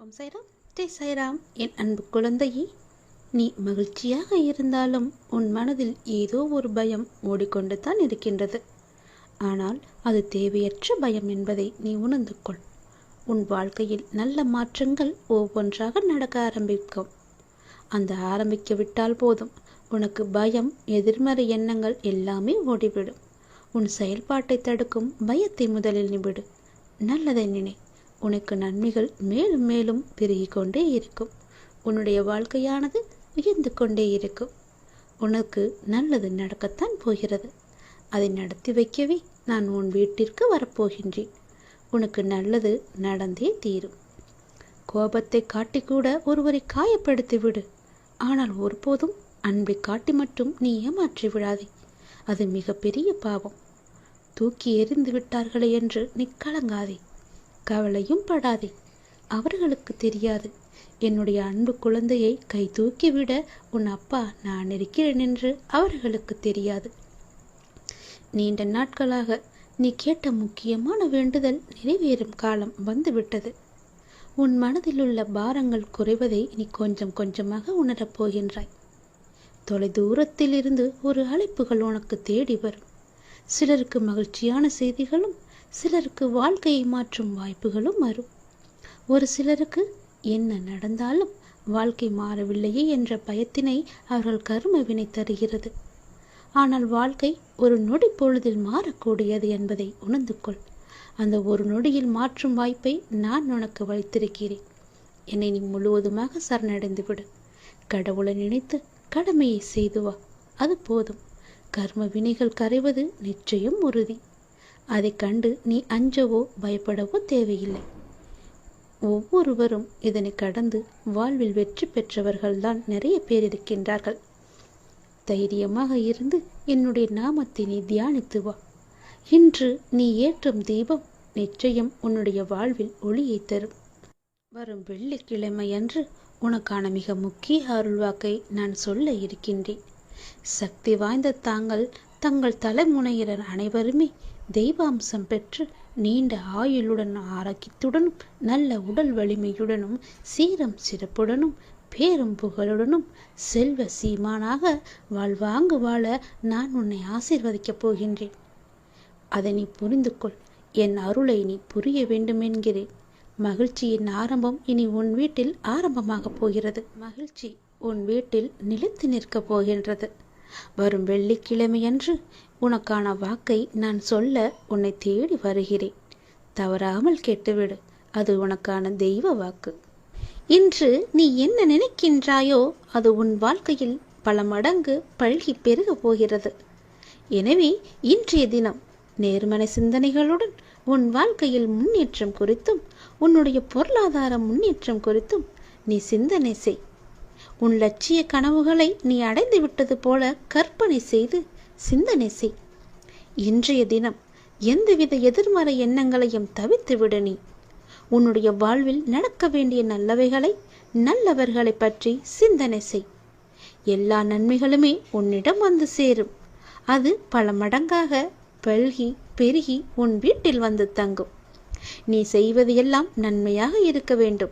ஓம் சைராம் ஜெய் சைராம் என் அன்பு குழந்தையே நீ மகிழ்ச்சியாக இருந்தாலும் உன் மனதில் ஏதோ ஒரு பயம் ஓடிக்கொண்டு தான் இருக்கின்றது. ஆனால் அது தேவையற்ற பயம் என்பதை நீ உணர்ந்து கொள். உன் வாழ்க்கையில் நல்ல மாற்றங்கள் ஒவ்வொன்றாக நடக்க ஆரம்பிக்கும். அந்த ஆரம்பிக்க விட்டால் போதும். உனக்கு பயம் எதிர்மறை எண்ணங்கள் எல்லாமே ஓடிவிடும். உன் செயல்பாட்டை தடுக்கும் பயத்தை முதலில் நிவிடு நல்லதை நினை. உனக்கு நன்மைகள் மேலும் மேலும் பெருகிக் கொண்டே இருக்கும். உன்னுடைய வாழ்க்கையானது உயர்ந்து கொண்டே இருக்கும். உனக்கு நல்லது நடக்கத்தான் போகிறது. அதை நடத்தி வைக்கவே நான் உன் வீட்டிற்கு வரப்போகின்றேன். உனக்கு நல்லது நடந்தே தீரும். கோபத்தை காட்டிக்கூட ஒருவரை காயப்படுத்தி விடு. ஆனால் ஒருபோதும் அன்பை காட்டி மட்டும் நீ ஏமாற்றி விடாதே. அது மிகப்பெரிய பாவம். தூக்கி எறிந்து விட்டார்களே என்று நீ கலங்காதே. கவலையும் படாதே. அவர்களுக்கு தெரியாது. என்னுடைய அன்பு குழந்தையை கை தூக்கிவிட உன் அப்பா நான் இருக்கிறேன் என்று அவர்களுக்கு தெரியாது. நீண்ட நாட்களாக நீ கேட்ட முக்கியமான வேண்டுதல் நிறைவேறும் காலம் வந்துவிட்டது. உன் மனதில் உள்ள பாரங்கள் குறைவதை நீ கொஞ்சம் கொஞ்சமாக உணரப் போகின்றாய். தொலைதூரத்தில் ஒரு அழைப்புகள் உனக்கு தேடி வரும். சிலருக்கு மகிழ்ச்சியான செய்திகளும் சிலருக்கு வாழ்க்கையை மாற்றும் வாய்ப்புகளும் வரும். ஒரு சிலருக்கு என்ன நடந்தாலும் வாழ்க்கை மாறவில்லையே என்ற பயத்தினை அவர்கள் கரும வினை தருகிறது. ஆனால் வாழ்க்கை ஒரு நொடி பொழுதில் மாறக்கூடியது என்பதை உணர்ந்து கொள். அந்த ஒரு நொடியில் மாற்றும் வாய்ப்பை நான் உனக்கு வைத்திருக்கிறேன். என்னை நீ முழுவதுமாக சரணடைந்து விடு கடவுளை நினைத்து கடமையை செய்து வா. அது போதும். கர்ம வினைகள் கரைவது நிச்சயம் உறுதி. அதை கண்டு நீ அஞ்சவோ பயப்படவோ தேவையில்லை. ஒவ்வொருவரும் இதனை கடந்து வாழ்வில் வெற்றி பெற்றவர்கள்தான் நிறைய பேர் இருக்கின்றார்கள். தைரியமாக இருந்து என்னுடைய நாமத்தை நீ தியானித்து வா. இன்று நீ ஏற்றும் தீபம் நிச்சயம் உன்னுடைய வாழ்வில் ஒளியை தரும். வரும் வெள்ளிக்கிழமை அன்று உனக்கான மிக முக்கிய அருள்வாக்கை நான் சொல்ல இருக்கின்றேன். சக்தி வாய்ந்த தாங்கள் தங்கள் தலைமுனையினர் அனைவருமே தெய்வாம்சம் பெற்று நீண்ட ஆயுளுடன் ஆரோக்கியத்துடனும் நல்ல உடல் வலிமையுடனும் சீரம் சிறப்புடனும் பேரும் புகழுடனும் செல்வ சீமானாக வாழ்வாங்கு வாழ நான் உன்னை ஆசீர்வதிக்கப் போகின்றேன். அதை நீ புரிந்து கொள் என் அருளை நீ புரிய வேண்டும் என்கிறேன். மகிழ்ச்சியின் ஆரம்பம் இனி உன் வீட்டில் ஆரம்பமாகப் போகிறது. மகிழ்ச்சி உன் வீட்டில் நிலைத்து நிற்கப் போகின்றது. வரும் வெள்ளிக்கிழமையன்று உனக்கான வாக்கை நான் சொல்ல உன்னை தேடி வருகிறேன். தவறாமல் கேட்டுவிடு அது உனக்கான தெய்வ வாக்கு. இன்று நீ என்ன நினைக்கின்றாயோ அது உன் வாழ்க்கையில் பல மடங்கு பழகி பெருகப் போகிறது. எனவே இன்றைய தினம் நேர்மறை சிந்தனைகளுடன் உன் வாழ்க்கையில் முன்னேற்றம் குறித்தும் உன்னுடைய பொருளாதார முன்னேற்றம் குறித்தும் நீ சிந்தனை செய். உன் லட்சிய கனவுகளை நீ அடைந்து விட்டது போல கற்பனை செய்து சிந்தனை செய். இன்றைய தினம் எந்தவித எதிர்மறை எண்ணங்களையும் தவிர்த்து விட நீ. உன்னுடைய வாழ்வில் நடக்க வேண்டிய நல்லவைகளை நல்லவர்களை பற்றி சிந்தனை செய். எல்லா நன்மைகளுமே உன்னிடம் வந்து சேரும். அது பல மடங்காக பல்கி பெருகி உன் வீட்டில் வந்து தங்கும். நீ செய்வது எல்லாம் நன்மையாக இருக்க வேண்டும்.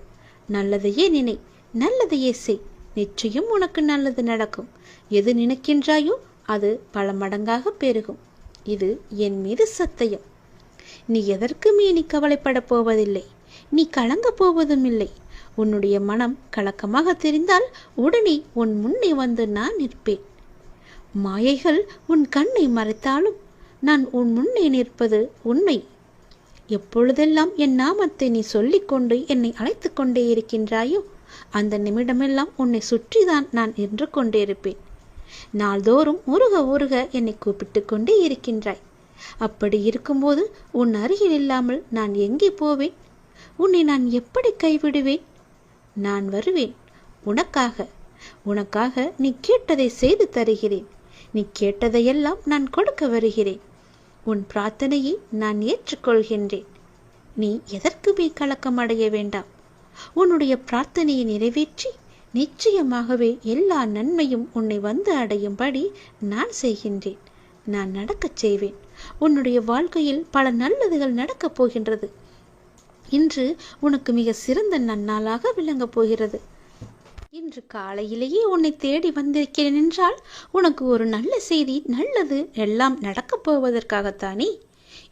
நல்லதையே நினை நல்லதையே செய். நிச்சயம் உனக்கு நல்லது நடக்கும். எது நினைக்கின்றாயோ அது பல மடங்காக பெருகும். இது என் மீது சத்தியம். நீ எதற்குமே நீ கவலைப்படப் போவதில்லை. நீ கலங்கப் போவதும் இல்லை. உன்னுடைய மனம் கலக்கமாக தெரிந்தால் உடனே உன் முன்னே வந்து நான் நிற்பேன். மாயைகள் உன் கண்ணை மறைத்தாலும் நான் உன் முன்னே நிற்பது உண்மை. எப்பொழுதெல்லாம் என் நாமத்தை நீ சொல்லிக்கொண்டு என்னை அழைத்து கொண்டே இருக்கின்றாயோ அந்த நிமிடமெல்லாம் உன்னை சுற்றிதான் நான் நின்று கொண்டிருப்பேன். நாள்தோறும் உருக உருக என்னை கூப்பிட்டு கொண்டே இருக்கின்றாய். அப்படி இருக்கும்போது உன் அருகில் இல்லாமல் நான் எங்கே போவேன்? உன்னை நான் எப்படி கைவிடுவேன்? நான் வருவேன். உனக்காக. உனக்காக நீ கேட்டதை செய்து தருகிறேன். நீ கேட்டதையெல்லாம் நான் கொடுக்க வருகிறேன். உன் பிரார்த்தனையை நான் ஏற்றுக்கொள்கின்றேன். நீ எதற்குமே கலக்கம் அடைய வேண்டாம்? உன்னுடைய பிரார்த்தனையை நிறைவேற்றி நிச்சயமாகவே எல்லா நன்மையும் உன்னை வந்து அடையும்படி நான் செய்கின்றேன். நான் நடக்கச் செய்வேன். உன்னுடைய வாழ்க்கையில் பல நல்லதுகள் நடக்கப் போகின்றது. இன்று உனக்கு மிக சிறந்த நன்னாளாக விளங்கப் போகிறது. இன்று காலையிலேயே உன்னை தேடி வந்திருக்கிறேன் என்றால் உனக்கு ஒரு நல்ல செய்தி நல்லது எல்லாம் நடக்கப் போவதற்காகத்தானே?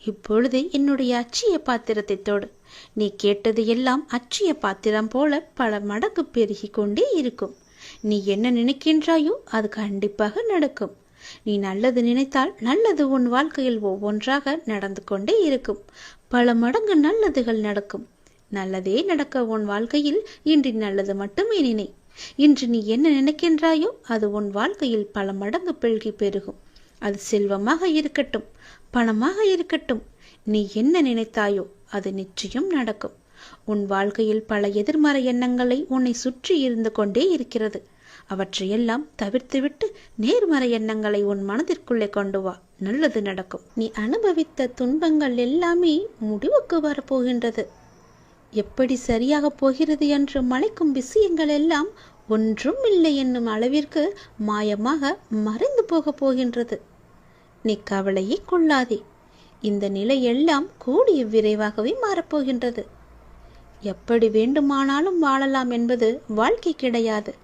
இப்பொழுது என்னுடைய அச்சிய பாத்திரத்தை தொடு. நீ கேட்டது எல்லாம் அச்சிய பாத்திரம் போல பல மடங்கு பெருகி கொண்டே இருக்கும். நீ என்ன நினைக்கின்றாயோ அது கண்டிப்பாக நடக்கும். நீ நல்லது நினைத்தால் நல்லது உன் வாழ்க்கையில் ஒவ்வொன்றாக நடந்து கொண்டே இருக்கும். பல மடங்கு நல்லதுகள் நடக்கும். நல்லதே நடக்க உன் வாழ்க்கையில் இன்று நல்லது மட்டுமே நினை. இன்று நீ என்ன நினைக்கின்றாயோ அது உன் வாழ்க்கையில் பல மடங்கு பெருகி பெருகும். அது செல்வமாக இருக்கட்டும். பணமாக இருக்கட்டும். நீ என்ன நினைத்தாயோ அது நிச்சயம் நடக்கும். உன் வாழ்க்கையில் பல எதிர்மறை எண்ணங்களை உன்னை சுற்றி இருந்து கொண்டே இருக்கிறது. அவற்றையெல்லாம் தவிர்த்துவிட்டு நேர்மறை எண்ணங்களை உன் மனதிற்குள்ளே கொண்டு வா. நல்லது நடக்கும். நீ அனுபவித்த துன்பங்கள் எல்லாமே முடிவுக்கு வரப்போகின்றது. எப்படி சரியாக போகிறது என்று மலைக்கும் விஷயங்கள் எல்லாம் ஒன்றும் இல்லை என்னும் அளவிற்கு மாயமாக மறைந்து போகப் போகின்றது. நீ கவலையை கொள்ளாதே. இந்த நிலை எல்லாம் கூடிய விரைவாகவே மாறப்போகின்றது. எப்படி வேண்டுமானாலும் வாழலாம் என்பது வாழ்க்கை கிடையாது.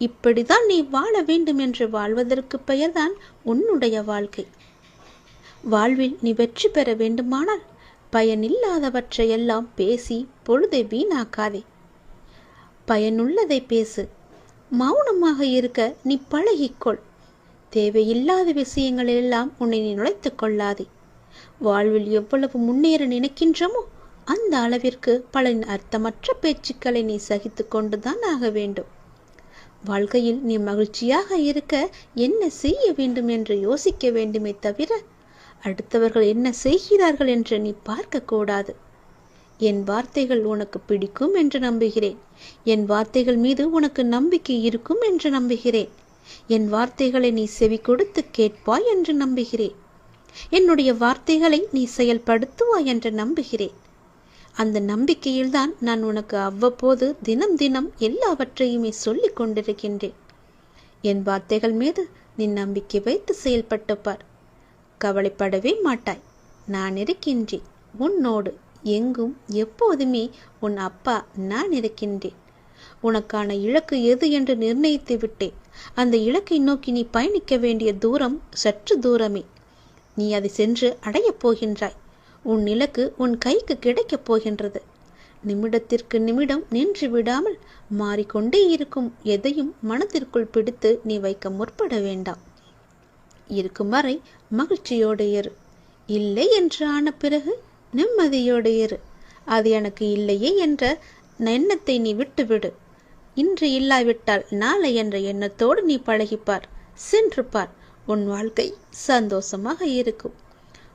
இப்படிதான் நீ வாழ வேண்டும் என்று வாழ்வதற்கு பெயர்தான் உன்னுடைய வாழ்க்கை. வாழ்வில் நீ வெற்றி பெற வேண்டுமானால் பயனில்லாதவற்றையெல்லாம் பேசி பொழுதை வீணாக்காதே. பயனுள்ளதை பேசு. மௌனமாக இருக்க நீ பழகிக்கொள். தேவையில்லாத விஷயங்களெல்லாம் உன்னை நீ நுழைத்துக் கொள்ளாதே. வாழ்வில் எவ்வளவு முன்னேற நினைக்கின்றமோ அந்த அளவிற்கு பல அர்த்தமற்ற பேச்சுக்களை நீ சகித்து கொண்டுதான் ஆக வேண்டும். வாழ்க்கையில் நீ மகிழ்ச்சியாக இருக்க என்ன செய்ய வேண்டும் என்று யோசிக்க வேண்டுமே தவிர அடுத்தவர்கள் என்ன செய்கிறார்கள் என்று நீ பார்க்கக்கூடாது என் வார்த்தைகள் உனக்கு பிடிக்கும் என்று நம்புகிறேன். என் வார்த்தைகள் மீது உனக்கு நம்பிக்கை இருக்கும் என்று நம்புகிறேன். என் வார்த்தைகளை நீ செவி கொடுத்து கேட்பாய் என்று நம்புகிறேன். என்னுடைய வார்த்தைகளை நீ செயல்படுத்துவாய் என்று நம்புகிறேன். அந்த நம்பிக்கையில்தான் நான் உனக்கு அவ்வப்போது தினம் தினம் எல்லாவற்றையுமே சொல்லிக் கொண்டிருக்கின்றேன். என் வார்த்தைகள் மீது நீ நம்பிக்கை வைத்து செயல்பட்டு பார். கவலைப்படவே மாட்டாய். நான் இருக்கின்றேன். உன்னோடு எங்கும் எப்போதுமே உன் அப்பா நான் இருக்கின்றேன். உனக்கான இலக்கு எது என்று நிர்ணயித்து விட்டேன். அந்த இலக்கை நோக்கி நீ பயணிக்க வேண்டிய தூரம் சற்று தூரமே. நீ அதை சென்று அடையப் போகின்றாய். உன் இலக்கு உன் கைக்கு கிடைக்கப் போகின்றது. நிமிடத்திற்கு நிமிடம் நின்று விடாமல் மாறிக்கொண்டே இருக்கும் எதையும் மனத்திற்குள் பிடித்து நீ வைக்க முற்பட வேண்டாம். இருக்கும் வரை மகிழ்ச்சியோடு இரு. இல்லை என்று ஆன பிறகு நிம்மதியோடு இரு. அது எனக்கு இல்லையே என்ற எண்ணத்தை நீ விட்டுவிடு. இன்று இல்லாவிட்டால் நாளை என்ற எண்ணத்தோடு நீ பழகிப்பார் சென்று பார் உன் வாழ்க்கை சந்தோஷமாக இருக்கும்.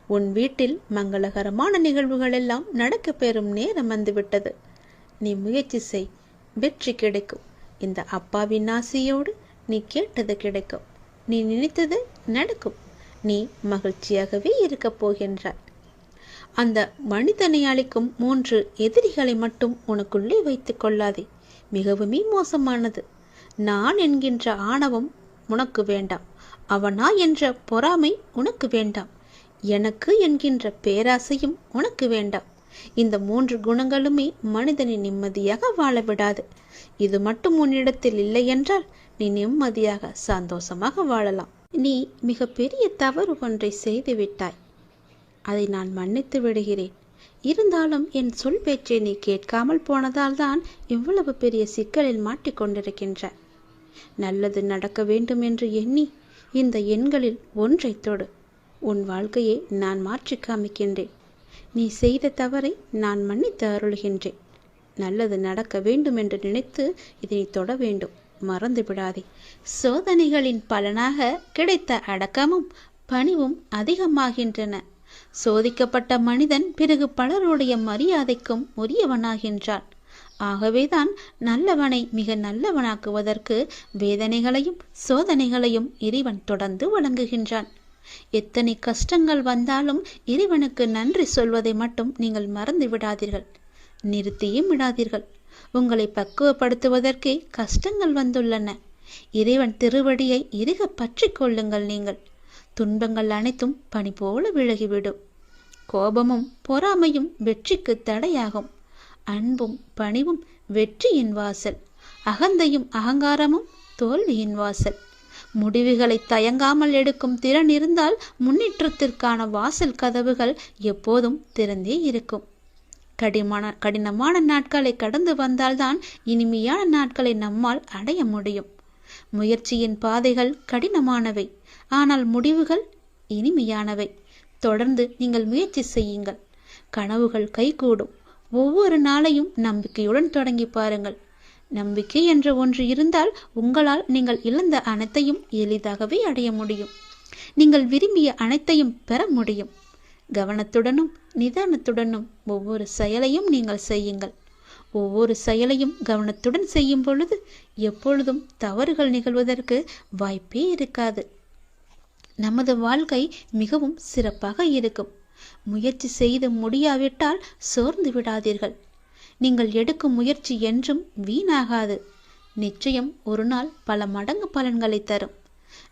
உன் வீட்டில் மங்களகரமான நிகழ்வுகள் எல்லாம் நடக்க பெறும் நேரம் வந்துவிட்டது. நீ முயற்சி செய் வெற்றி கிடைக்கும். இந்த அப்பாவின் ஆசையோடு நீ கேட்டது கிடைக்கும். நீ நினைத்தது நடக்கும். நீ மகிழ்ச்சியாகவே இருக்கப் போகின்றாய். அந்த மனிதனை அளிக்கும் மூன்று எதிரிகளை மட்டும் உனக்குள்ளே வைத்துக் கொள்ளாதே. மிகவுமே மோசமானது. நான் என்கின்ற ஆணவம் உனக்கு வேண்டாம். அவனா என்ற பொறாமை உனக்கு வேண்டாம். எனக்கு என்கின்ற பேராசையும் உனக்கு வேண்டாம். இந்த மூன்று குணங்களுமே மனிதனை நிம்மதியாக வாழ விடாது இது மட்டும் உன்னிடத்தில் இல்லை என்றால் நீ நிம்மதியாக சந்தோஷமாக வாழலாம். நீ மிகப்பெரிய தவறு ஒன்றை செய்து விட்டாய் அதை நான் மன்னித்து விடுகிறேன். இருந்தாலும் என் சொல் பேச்சை நீ கேட்காமல் போனதால் தான் இவ்வளவு பெரிய சிக்கலில் மாட்டிக்கொண்டிருக்கின்ற நல்லது நடக்க வேண்டும் என்று எண்ணி இந்த எண்களில் ஒன்றை தொடு. உன் வாழ்க்கையை நான் மாற்றி காமிக்கின்றேன். நீ செய்த தவறை நான் மன்னித்து அருள்கின்றேன். நல்லது நடக்க வேண்டும் என்று நினைத்து இதனை தொட வேண்டும். மறந்து விடாதே. சோதனைகளின் பலனாக கிடைத்த அடக்கமும் பணிவும் அதிகமாகின்றன. சோதிக்கப்பட்ட மனிதன் பிறகு பலருடைய மரியாதைக்கும் உரியவனாகின்றான். ஆகவேதான் நல்லவனை மிக நல்லவனாக்குவதற்கு வேதனைகளையும் சோதனைகளையும் இறைவன் தொடர்ந்து வழங்குகின்றான் எத்தனை கஷ்டங்கள் வந்தாலும் இறைவனுக்கு நன்றி சொல்வதை மட்டும் நீங்கள் மறந்து விடாதீர்கள். நிறுத்தியும் விடாதீர்கள். உங்களை பக்குவப்படுத்துவதற்கே கஷ்டங்கள் வந்துள்ளன. இறைவன் திருவடியை இறுக பற்றி கொள்ளுங்கள் நீங்கள். துன்பங்கள் அனைத்தும் பனி போல விலகிவிடும். கோபமும் பொறாமையும் வெற்றிக்கு தடையாகும். அன்பும் பணிவும் வெற்றியின் வாசல். அகந்தையும் அகங்காரமும் தோல்வியின் வாசல். முடிவுகளை தயங்காமல் எடுக்கும் திறன் இருந்தால் முன்னேற்றத்திற்கான வாசல் கதவுகள் எப்போதும் திறந்தே இருக்கும். கடிமான கடினமான நாட்களை கடந்து வந்தால்தான் இனிமையான நாட்களை நம்மால் அடைய முடியும். முயற்சியின் பாதைகள் கடினமானவை. ஆனால் முடிவுகள் இனிமையானவை. தொடர்ந்து நீங்கள் முயற்சி செய்யுங்கள். கனவுகள் கைகூடும். ஒவ்வொரு நாளையும் நம்பிக்கையுடன் தொடங்கி பாருங்கள். நம்பிக்கை என்ற ஒன்று இருந்தால் உங்களால் நீங்கள் இழந்த அனைத்தையும் எளிதாகவே அடைய முடியும். நீங்கள் விரும்பிய அனைத்தையும் பெற முடியும். கவனத்துடனும் நிதானத்துடனும் ஒவ்வொரு செயலையும் நீங்கள் செய்யுங்கள். ஒவ்வொரு செயலையும் கவனத்துடன் செய்யும் பொழுது எப்பொழுதும் தவறுகள் நிகழ்வதற்கு வாய்ப்பே இருக்காது. நமது வாழ்க்கை மிகவும் சிறப்பாக இருக்கும். முயற்சி செய்து முடியாவிட்டால் சோர்ந்து விடாதீர்கள். நீங்கள் எடுக்கும் முயற்சி என்றும் வீணாகாது. நிச்சயம் ஒரு நாள் பல மடங்கு பலன்களை தரும்.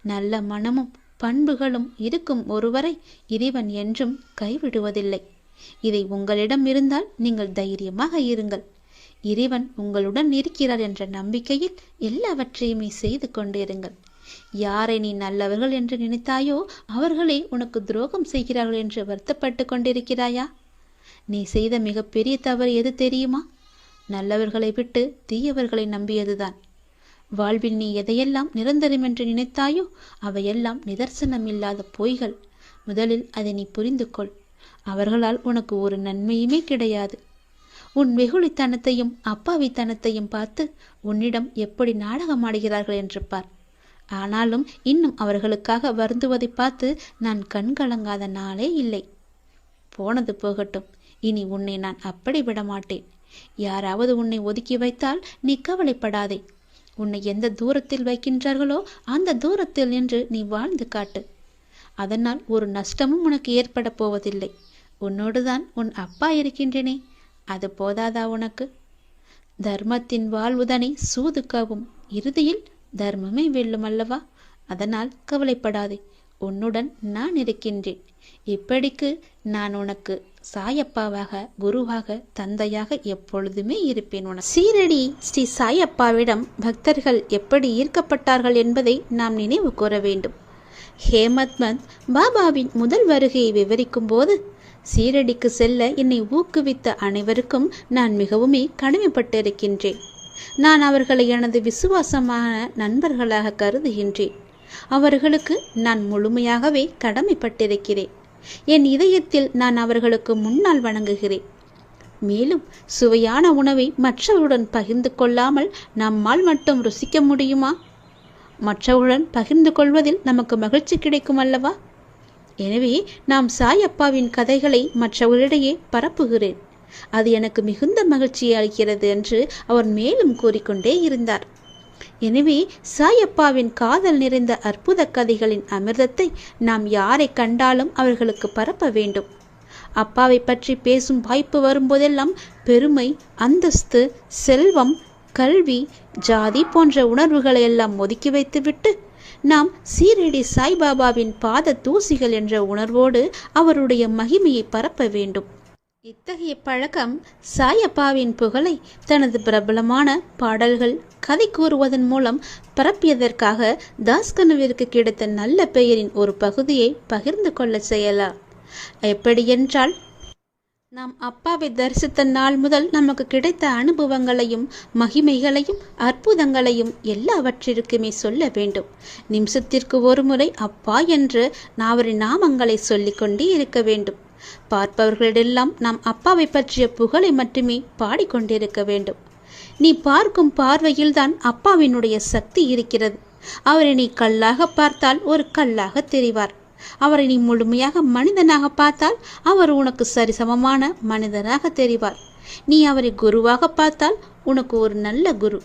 நல்ல மனமும் பண்புகளும் இருக்கும் ஒருவரை இறைவன் என்றும் கைவிடுவதில்லை. இதை உங்களிடம் இருந்தால் நீங்கள் தைரியமாக இருங்கள். இறைவன் உங்களுடன் இருக்கிறார் என்ற நம்பிக்கையில் எல்லாவற்றையுமே செய்து கொண்டிருங்கள். யாரை நீ நல்லவர்கள் என்று நினைத்தாயோ அவர்களே உனக்கு துரோகம் செய்கிறார்கள் என்று வருத்தப்பட்டு கொண்டிருக்கிறாயா? நீ செய்த மிகப்பெரிய தவறு எது தெரியுமா? நல்லவர்களை விட்டு தீயவர்களை நம்பியதுதான். வாழ்வில் நீ எதையெல்லாம் நிரந்தரம் என்று நினைத்தாயோ அவையெல்லாம் நிதர்சனம் இல்லாத பொய்கள். முதலில் அதை நீ புரிந்து கொள் அவர்களால் உனக்கு ஒரு நன்மையுமே கிடையாது. உன் வெகுளித்தனத்தையும் அப்பாவித்தனத்தையும் பார்த்து உன்னிடம் எப்படி நாடகமாடுகிறார்கள் என்று பார். ஆனாலும் இன்னும் அவர்களுக்காக வருந்துவதை பார்த்து நான் கண்கலங்காத நாளே இல்லை. போனது போகட்டும். இனி உன்னை நான் அப்படி விடமாட்டேன். யாராவது உன்னை ஒதுக்கி வைத்தால் நீ கவலைப்படாதே. உன்னை எந்த தூரத்தில் வைக்கின்றார்களோ அந்த தூரத்தில் நின்று நீ வாழ்ந்து காட்டு. அதனால் ஒரு நஷ்டமும் உனக்கு ஏற்பட போவதில்லை. உன்னோடுதான் உன் அப்பா இருக்கின்றனே. அது போதாதா உனக்கு? தர்மத்தின் வாழ்வுதனை சூதுக்கவும் இறுதியில் தர்மமே வெல்லும் அல்லவா அதனால் கவலைப்படாதே. உன்னுடன் நான் இருக்கின்றேன். இப்படிக்கு நான் உனக்கு சாயப்பாவாக குருவாக தந்தையாக எப்பொழுதுமே இருப்பேன் உனக்கு. சீரடி ஸ்ரீ சாயப்பாவிடம் பக்தர்கள் எப்படி ஈர்க்கப்பட்டார்கள் என்பதை நாம் நினைவு கூற வேண்டும். ஹேமத்மந்த் பாபாவின் முதல் வருகையை விவரிக்கும் போது சீரடிக்கு செல்ல என்னை ஊக்குவித்த அனைவருக்கும் நான் மிகவுமே கடமைப்பட்டிருக்கின்றேன். நான் அவர்களை எனது விசுவாசமான நண்பர்களாக கருதுகின்றேன். அவர்களுக்கு நான் முழுமையாகவே கடமைப்பட்டிருக்கிறேன். என் இதயத்தில் நான் அவர்களுக்கு முன்னால் வணங்குகிறேன். மேலும் சுவையான உணவை மற்றவருடன் பகிர்ந்து கொள்ளாமல் நம்மால் மட்டும் ருசிக்க முடியுமா? மற்றவருடன் பகிர்ந்து கொள்வதில் நமக்கு மகிழ்ச்சி கிடைக்கும் அல்லவா? எனவே நாம் சாயப்பாவின் கதைகளை மற்றவர்களிடையே பரப்புகிறேன். அது எனக்கு மிகுந்த மகிழ்ச்சியை அளிக்கிறது என்று அவர் மேலும் கூறிக்கொண்டே இருந்தார். எனவே சாயப்பாவின் காதல் நிறைந்த அற்புத கதைகளின் அமிர்தத்தை நாம் யாரை கண்டாலும் அவர்களுக்கு பரப்ப வேண்டும். அப்பாவை பற்றி பேசும் வாய்ப்பு வரும்போதெல்லாம் பெருமை அந்தஸ்து செல்வம் கல்வி ஜாதி போன்ற உணர்வுகளை எல்லாம் ஒதுக்கி வைத்துவிட்டு நாம் சீரடி சாய்பாபாவின் பாத தூசிகள் என்ற உணர்வோடு அவருடைய மகிமையை பரப்ப வேண்டும். இத்தகைய பழக்கம் சாயப்பாவின் புகழை தனது பிரபலமான பாடல்கள் கதை கூறுவதன் மூலம் பரப்பியதற்காக தாஸ்கனுவிற்கு கிடைத்த நல்ல பெயரின் ஒரு பகுதியை பகிர்ந்து கொள்ள செய்யலாம். எப்படியென்றால் நாம் அப்பாவை தரிசித்த நாள் முதல் நமக்கு கிடைத்த அனுபவங்களையும் மகிமைகளையும் அற்புதங்களையும் எல்லாவற்றிற்குமே சொல்ல வேண்டும். நிமிஷத்திற்கு ஒரு முறை அப்பா என்று அவரின் நாமங்களை சொல்லிக்கொண்டே இருக்க வேண்டும். பார்ப்பவர்களிடெல்லாம் நாம் அப்பாவை பற்றிய புகழை மட்டுமே பாடிக்கொண்டிருக்க வேண்டும். நீ பார்க்கும் பார்வையில்தான் அப்பாவினுடைய சக்தி இருக்கிறது. அவரை நீ கல்லாக பார்த்தால் ஒரு கல்லாக தெரிவார். அவரை நீ முழுமையாக மனிதனாக பார்த்தால் அவர் உனக்கு சரிசமமான மனிதனாக தெரிவார். நீ அவரை குருவாக பார்த்தால் உனக்கு ஒரு நல்ல குரு.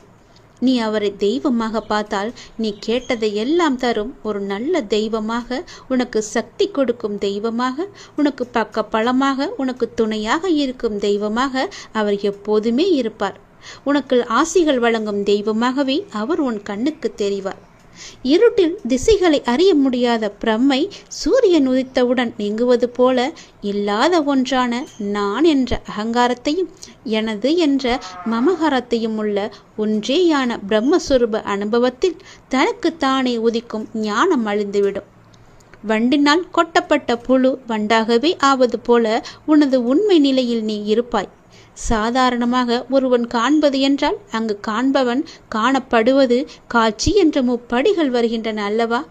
நீ அவரை தெய்வமாக பார்த்தால் நீ கேட்டதை எல்லாம் தரும். ஒரு நல்ல தெய்வமாக உனக்கு சக்தி கொடுக்கும் தெய்வமாக உனக்கு பக்க பலமாக உனக்கு துணையாக இருக்கும் தெய்வமாக அவர் எப்போதுமே இருப்பார். உனக்கு ஆசிகள் வழங்கும் தெய்வமாகவே அவர் உன் கண்ணுக்கு தெரிவார். இருட்டில் திசைகளை அறிய முடியாத பிரம்மை சூரியன் உதித்தவுடன் நீங்குவது போல இல்லாத ஒன்றான நான் என்ற அகங்காரத்தையும் எனது என்ற மமகாரத்தையும் உள்ள ஒன்றேயான பிரம்மஸ்வரூப அனுபவத்தில் தனக்கு தானே உதிக்கும் ஞானம் அழிந்துவிடும். வண்டினால் கொட்டப்பட்ட புழு வண்டாகவே ஆவது போல உனது உண்மை நிலையில் நீ இருப்பாய். சாதாரணமாக ஒருவன் காண்பது என்றால் அங்கு காண்பவன் காணப்படுவது காட்சி என்ற முப்படிகள் வருகின்றன அல்லவா?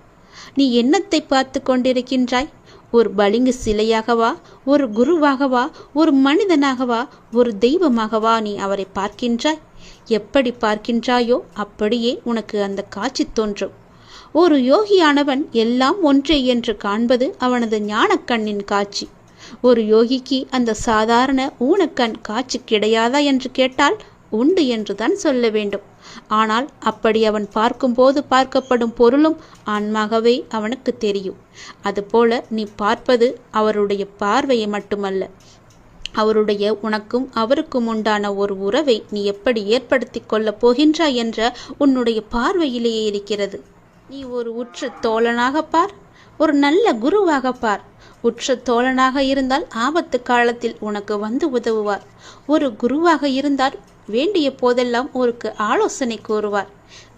நீ என்னத்தை பார்த்து கொண்டிருக்கின்றாய்? ஒரு பளிங்கு சிலையாகவா? ஒரு குருவாகவா? ஒரு மனிதனாகவா? ஒரு தெய்வமாகவா நீ அவரை பார்க்கின்றாய்? எப்படி பார்க்கின்றாயோ அப்படியே உனக்கு அந்த காட்சி தோன்றும். ஒரு யோகியானவன் எல்லாம் ஒன்றே என்று காண்பது அவனது ஞானக்கண்ணின் காட்சி. ஒரு யோகிக்கு அந்த சாதாரண ஊனக்கண் காட்சி கிடையாதா என்று கேட்டால் உண்டு என்றுதான் சொல்ல வேண்டும். ஆனால் அப்படி அவன் பார்க்கும்போது பார்க்கப்படும் பொருளும் ஆன்மாகவே அவனுக்கு தெரியும். அதுபோல நீ பார்ப்பது அவருடைய பார்வையை மட்டுமல்ல அவருடைய உனக்கும் அவருக்கும் உண்டான ஒரு உறவை நீ எப்படி ஏற்படுத்தி கொள்ளப் போகின்றாய் என்ற உன்னுடைய பார்வையிலேயே இருக்கிறது. நீ ஒரு உற்று தோழனாக பார் ஒரு நல்ல குருவாக பார் உற்ற தோழனாக இருந்தால் ஆபத்து காலத்தில் உனக்கு வந்து உதவுவார். ஒரு குருவாக இருந்தால் வேண்டிய போதெல்லாம் ஒருக்கு ஆலோசனை கூறுவார்.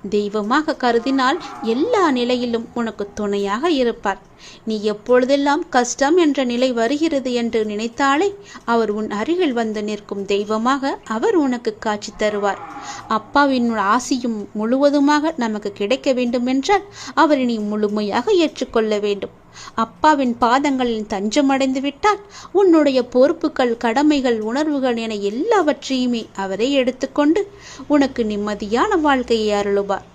தெய்வமாக கருதினால் எல்லா நிலையிலும் உனக்கு துணையாக இருப்பார். நீ எப்பொழுதெல்லாம் கஷ்டம் என்ற நிலை வருகிறது என்று நினைத்தாலே அவர் உன் அருகில் வந்து நிற்கும் தெய்வமாக அவர் உனக்கு காட்சி தருவார். அப்பாவின் ஆசியும் முழுவதுமாக நமக்கு கிடைக்க வேண்டுமென்றால் அவரை நீ முழுமையாக ஏற்றுக்கொள்ள வேண்டும். அப்பாவின் பாதங்களில் தஞ்சமடைந்து விட்டால் உன்னுடைய பொறுப்புகள் கடமைகள் உணர்வுகள் என எல்லாவற்றையுமே அவரே எடுத்துக்கொண்டு உனக்கு நிம்மதியான வாழ்க்கையை அருளுவார்.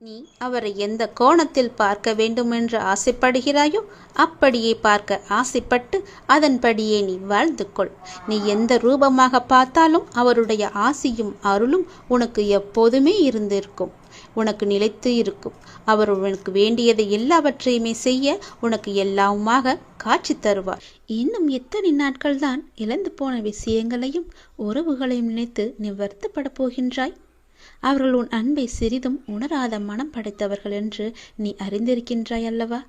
நீ அவரை எந்த கோணத்தில் பார்க்க வேண்டுமென்று ஆசைப்படுகிறாயோ அப்படியே பார்க்க ஆசைப்பட்டு அதன்படியே நீ வாழ்ந்து கொள். நீ எந்த ரூபமாக பார்த்தாலும் அவருடைய ஆசியும் அருளும் உனக்கு எப்போதுமே இருந்திருக்கும். உனக்கு நிலைத்து இருக்கும். அவர் உனக்கு வேண்டியதை எல்லாவற்றையுமே செய்ய உனக்கு எல்லாவுமாக காட்சி தருவார். இன்னும் எத்தனை நாட்கள்தான் இழந்து போன விஷயங்களையும் உறவுகளையும் நினைத்து நீ வருத்தப்பட போகின்றாய்? அவர்கள் உன் அன்பை சிறிதும் உணராத மனம் படைத்தவர்கள் என்று நீ அறிந்திருக்கின்றாய் அல்லவா?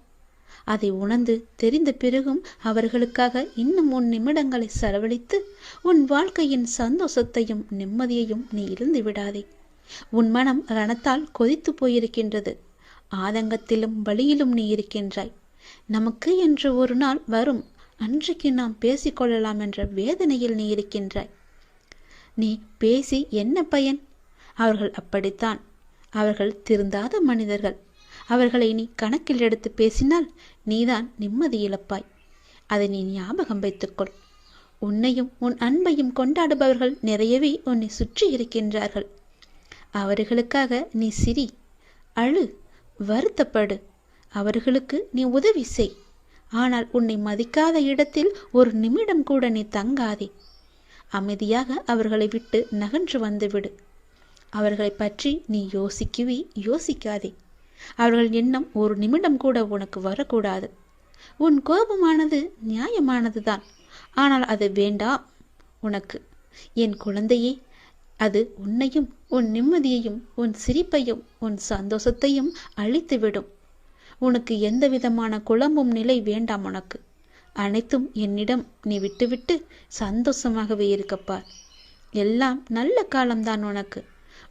அதை உணர்ந்து தெரிந்த பிறகும் அவர்களுக்காக இன்னும் உன் நிமிடங்களை செலவழித்து உன் வாழ்க்கையின் சந்தோஷத்தையும் நிம்மதியையும் நீ இழந்து விடாதே. உன் மனம் ரணத்தால் கொதித்து போயிருக்கின்றது. ஆதங்கத்திலும் வழியிலும் நீ இருக்கின்றாய். நமக்கு என்று ஒரு நாள் வரும். அன்றைக்கு நாம் பேசிக்கொள்ளலாம் என்ற வேதனையில் நீ இருக்கின்றாய். நீ பேசி என்ன பயன்? அவர்கள் அப்படித்தான். அவர்கள் திருந்தாத மனிதர்கள். அவர்களை நீ கணக்கில் எடுத்து பேசினால் நீதான் நிம்மதி இழப்பாய். அதை நீ ஞாபகம் வைத்துக்கொள். உன்னையும் உன் அன்பையும் கொண்டாடுபவர்கள் நிறையவே உன்னை சுற்றி இருக்கின்றார்கள். அவர்களுக்காக நீ சிரி அழு வருத்தப்படு. அவர்களுக்கு நீ உதவி செய். ஆனால் உன்னை மதிக்காத இடத்தில் ஒரு நிமிடம் கூட நீ தங்காதே. அமைதியாக அவர்களை விட்டு நகன்று வந்துவிடு. அவர்களை பற்றி நீ யோசிக்கவே யோசிக்காதே. அவர்கள் எண்ணம் ஒரு நிமிடம் கூட உனக்கு வரக்கூடாது. உன் கோபமானது நியாயமானதுதான். ஆனால் அது வேண்டாம் உனக்கு. என் குழந்தையே அது உன்னையும் உன் நிம்மதியையும் உன் சிரிப்பையும் உன் சந்தோஷத்தையும் அழித்துவிடும். உனக்கு எந்த விதமான குழம்பும் நிலை வேண்டாம் உனக்கு. அனைத்தும் என்னிடம் நீ விட்டுவிட்டு சந்தோஷமாகவே இருக்கப்பார் எல்லாம் நல்ல காலம்தான் உனக்கு.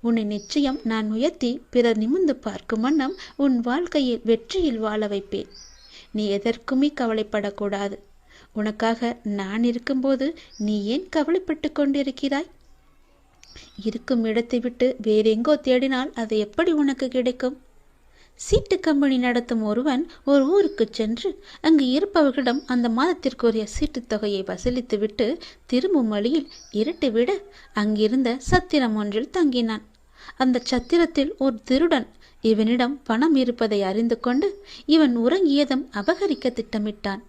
உன்னை நிச்சயம் நான் உயர்த்தி பிறர் நிமிர்ந்து பார்க்கும் வண்ணம் உன் வாழ்க்கையில் வெற்றியில் வாழ வைப்பேன். நீ எதற்குமே கவலைப்படக்கூடாது. உனக்காக நான் இருக்கும்போது நீ ஏன் கவலைப்பட்டு கொண்டிருக்கிறாய்? இருக்கும் இடத்தை விட்டு வேறெங்கோ தேடினால் அது எப்படி உனக்கு கிடைக்கும்? சீட்டு கம்பெனி நடத்தும் ஒருவன் ஒரு ஊருக்கு சென்று அங்கு இருப்பவர்களிடம் அந்த மாதத்திற்குரிய சீட்டுத் தொகையை வசூலித்துவிட்டு திரும்பும் வழியில் இருட்டு விட அங்கிருந்த சத்திரம் ஒன்றில் தங்கினான். அந்த சத்திரத்தில் ஒரு திருடன் இவனிடம் பணம் இருப்பதை அறிந்து கொண்டு இவன் உறங்கியதும் அபகரிக்க திட்டமிட்டான்.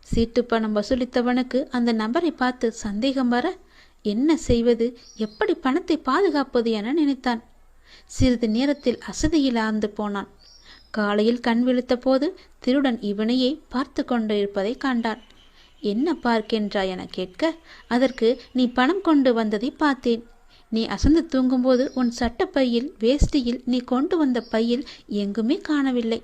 சீட்டு பணம் வசூலித்தவனுக்கு அந்த நபரை பார்த்து சந்தேகம் வர என்ன செய்வது எப்படி பணத்தை பாதுகாப்பது என நினைத்தான். சிறிது நேரத்தில் அசதியில் ஆழ்ந்து போனான். காலையில் கண் விழுத்தபோது திருடன் இவனையே பார்த்து கொண்டிருப்பதை கண்டான். என்ன பார்க்கின்றாய்? என கேட்க அதற்கு நீ பணம் கொண்டு வந்ததை பார்த்தேன். நீ அசந்து தூங்கும்போது உன் சட்டப்பையில் வேஷ்டியில் நீ கொண்டு வந்த பையில் எங்குமே காணவில்லை.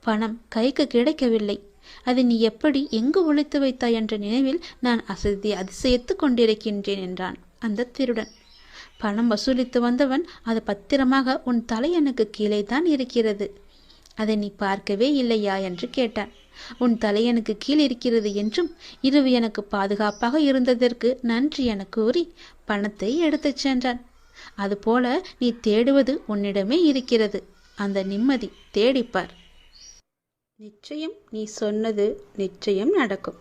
பணம் கைக்கு கிடைக்கவில்லை. அதை நீ எப்படி எங்கு ஒழித்து வைத்தாய் என்ற நினைவில் நான் அசதி அதிசயித்துக் கொண்டிருக்கின்றேன் என்றான் அந்த திருடன். பணம் வசூலித்து வந்தவன் அது பத்திரமாக உன் தலையனுக்கு கீழே தான் இருக்கிறது. அதை நீ பார்க்கவே இல்லையா என்று கேட்டான். உன் தலையனுக்கு கீழ் இருக்கிறது என்றும் இரவு எனக்கு பாதுகாப்பாக இருந்ததற்கு நன்றி என கூறி பணத்தை எடுத்துச் சென்றான். அதுபோல நீ தேடுவது உன்னிடமே இருக்கிறது. அந்த நிம்மதி தேடிப்பார். நிச்சயம் நீ சொன்னது நிச்சயம் நடக்கும்.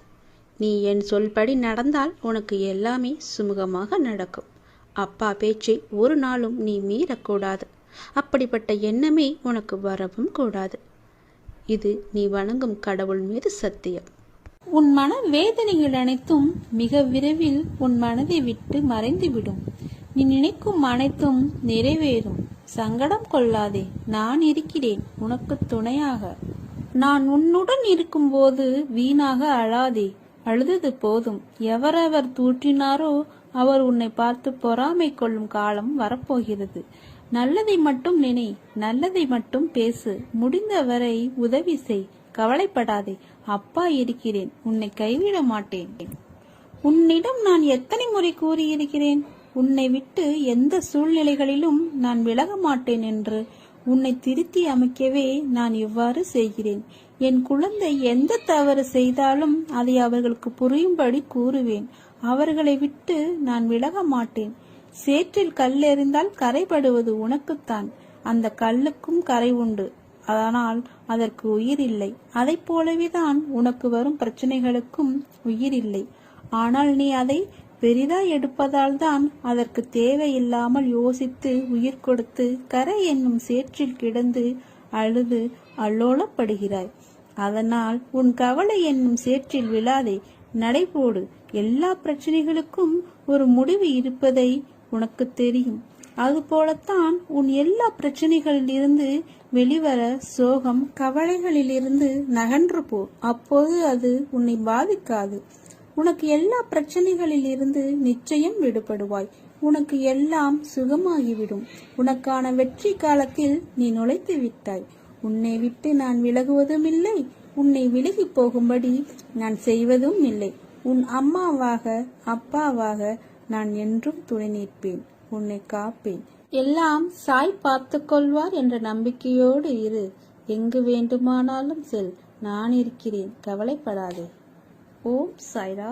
நீ என் சொல்படி நடந்தால் உனக்கு எல்லாமே சுமூகமாக நடக்கும். அப்பா பேச்சை ஒரு நாளும் நீ மீறக்கூடாது. அப்படிப்பட்ட எண்ணமே உனக்கு வரவும் கூடாது. இது நீ வணங்கும் கடவுள் மீது சத்தியம். உன் மன வேதனைகள் அனைத்தும் மிக விரைவில் உன் மனதை விட்டு மறைந்துவிடும். நீ நினைக்கும் அனைத்தும் நிறைவேறும். சங்கடம் கொள்ளாதே நான் இருக்கிறேன் உனக்கு துணையாக. நான் உன்னுடன் இருக்கும்போது வீணாக அழாதே அழுதது போதும். எவரவர் தூற்றினாரோ அவர் உன்னை பார்த்து பொறாமை கொள்ளும் காலம் வரப்போகிறது. நல்லதை மட்டும் நினை நல்லதை மட்டும் பேசு. முடிந்தவரை உதவி செய். கவலைப்படாதே. அப்பா இருக்கிறேன். உன்னை கைவிட மாட்டேன். உன்னிடம் நான் எத்தனை முறை கூறியிருக்கிறேன்? உன்னை விட்டு எந்த சூழ்நிலைகளிலும் நான் விலக மாட்டேன் என்று. உன்னை திருத்தி அமைக்கவே நான் இவ்வாறு செய்கிறேன். என் குழந்தை எந்த தவறு செய்தாலும் அதை அவர்களுக்கு புரியும்படி கூறுவேன். அவர்களை விட்டு நான் விலக மாட்டேன். சேற்றில் கல் எறிந்தால் கரைபடுவது உனக்குத்தான். அந்த கல்லுக்கும் கரை உண்டு. ஆனால் அதற்கு உயிர் இல்லை அதை போலவேதான் உனக்கு வரும் பிரச்சனைகளுக்கும் உயிர் இல்லை ஆனால் நீ அதை பெரிதா எடுப்பதால் தான் அதற்கு தேவையில்லாமல் யோசித்து உயிர் கொடுத்து கரை என்னும் சேற்றில் கிடந்து அழுது அல்லோலப்படுகிறாய். அதனால் உன் கவலை என்னும் சேற்றில் விழாதே. நடைபோடு எல்லா பிரச்சனைகளுக்கும் ஒரு முடிவு இருப்பதை உனக்கு தெரியும். அதுபோலத்தான் உன் எல்லா பிரச்சனைகளிலிருந்து வெளிவர சோகம் கவலைகளிலிருந்து நகன்று போ. அப்போது அது உன்னை பாதிக்காது. உனக்கு எல்லா பிரச்சனைகளிலிருந்து நிச்சயம் விடுபடுவாய். உனக்கு எல்லாம் சுகமாகிவிடும். உனக்கான வெற்றி காலத்தில் நீ நுழைத்து விட்டாய். உன்னை விட்டு நான் விலகுவதும் இல்லை உன்னை விலகி போகும்படி நான் செய்வதும் இல்லை. உன் அம்மாவாக அப்பாவாக நான் என்றும் துணை நிற்பேன் உன்னை காப்பேன். எல்லாம் சாய் பார்த்துக்கொள்வார் என்ற நம்பிக்கையோடு இரு. எங்கு வேண்டுமானாலும் செல் நான் இருக்கிறேன் கவலைப்படாதே. ஓம் சாய்ரா